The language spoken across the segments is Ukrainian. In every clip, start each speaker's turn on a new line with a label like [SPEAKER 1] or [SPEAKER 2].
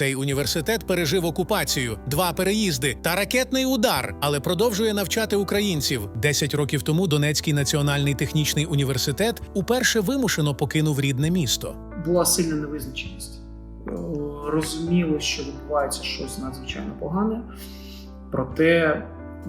[SPEAKER 1] Цей університет пережив окупацію, два переїзди та ракетний удар, але продовжує навчати українців. Десять років тому Донецький національний технічний університет уперше вимушено покинув рідне місто.
[SPEAKER 2] була сильна невизначеність. Е, Розуміло, що відбувається щось надзвичайно погане, проте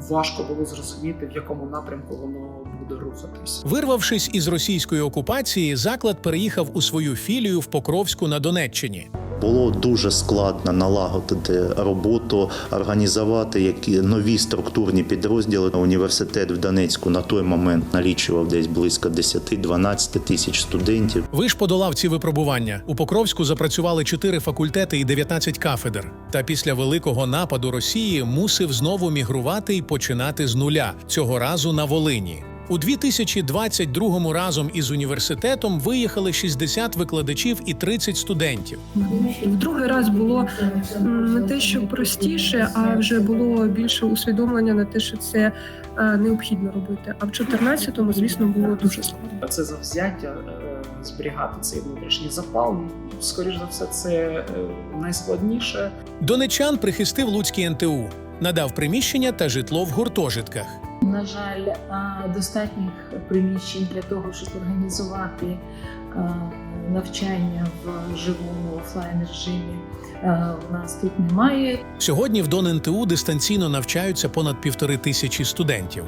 [SPEAKER 2] важко було зрозуміти, в якому напрямку воно буде рухатись.
[SPEAKER 1] Вирвавшись із російської окупації, заклад переїхав у свою філію в Покровську на Донеччині.
[SPEAKER 3] Було дуже складно налагодити роботу, організувати які нові структурні підрозділи. Університет в Донецьку на той момент налічував десь близько 10-12 тисяч студентів.
[SPEAKER 1] Ви ж подолав ці випробування. У Покровську запрацювали чотири факультети і 19 кафедр. Та після великого нападу Росії мусив знову мігрувати і починати з нуля цього разу на Волині. У 2022 разом із університетом виїхали 60 викладачів і 30 студентів.
[SPEAKER 4] В другий раз було не те, що простіше, а вже було більше усвідомлення на те, що це е, необхідно робити. А в 14-му, звісно, було дуже складно.
[SPEAKER 2] Це завзяття е, зберігати цей внутрішній запал. Скоріш за все, це е, найскладніше.
[SPEAKER 1] Донечан прихистив Луцький НТУ, надав приміщення та житло в гуртожитках.
[SPEAKER 5] На жаль, достатніх приміщень для того, щоб організувати навчання в живому офлайн режимі, в нас тут немає.
[SPEAKER 1] Сьогодні в ДонНТУ дистанційно навчаються понад півтори тисячі студентів.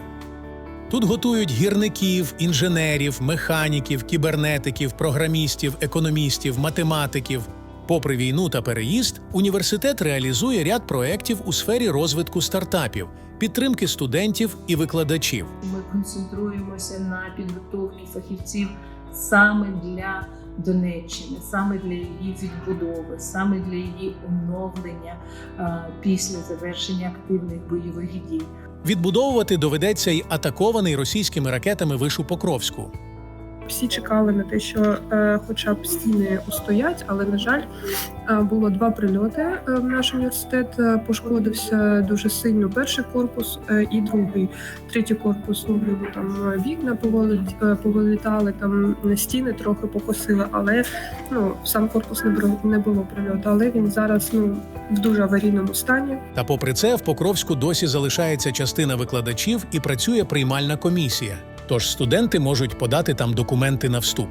[SPEAKER 1] Тут готують гірників, інженерів, механіків, кібернетиків, програмістів, економістів, математиків. Попри війну та переїзд, університет реалізує ряд проєктів у сфері розвитку стартапів, підтримки студентів і викладачів.
[SPEAKER 5] Ми концентруємося на підготовці фахівців саме для Донеччини, саме для її відбудови, саме для її оновлення а, після завершення активних бойових дій.
[SPEAKER 1] Відбудовувати доведеться й атакований російськими ракетами вишу Покровську.
[SPEAKER 4] Всі чекали на те, що е, хоча б стіни устоять, але на жаль, е, було два прильоти е, наш університет. Пошкодився дуже сильно перший корпус і другий. Третій корпус ну, там вікна повилітали, там стіни трохи покосили, але ну сам корпус не було прильоту. Але він зараз ну в дуже аварійному стані.
[SPEAKER 1] Та попри це, в Покровську досі залишається частина викладачів і працює приймальна комісія. Тож студенти можуть подати там документи на вступ.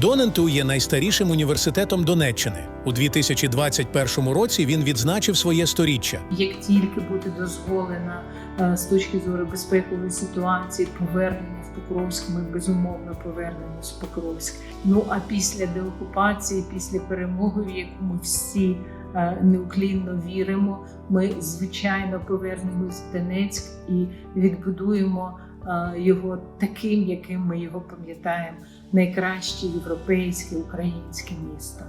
[SPEAKER 1] Доненту є найстарішим університетом Донеччини. У 2021 році він відзначив своє сторіччя.
[SPEAKER 5] Як тільки буде дозволена е, з точки зору безпекової ситуації повернення в Покровськ, ми безумовно повернемось в Покровськ. Ну а після деокупації, після перемоги, в яку ми всі е, неуклінно віримо, ми звичайно повернемось в Донецьк і відбудуємо його таким, яким ми його пам'ятаємо, найкраще європейське українське місто.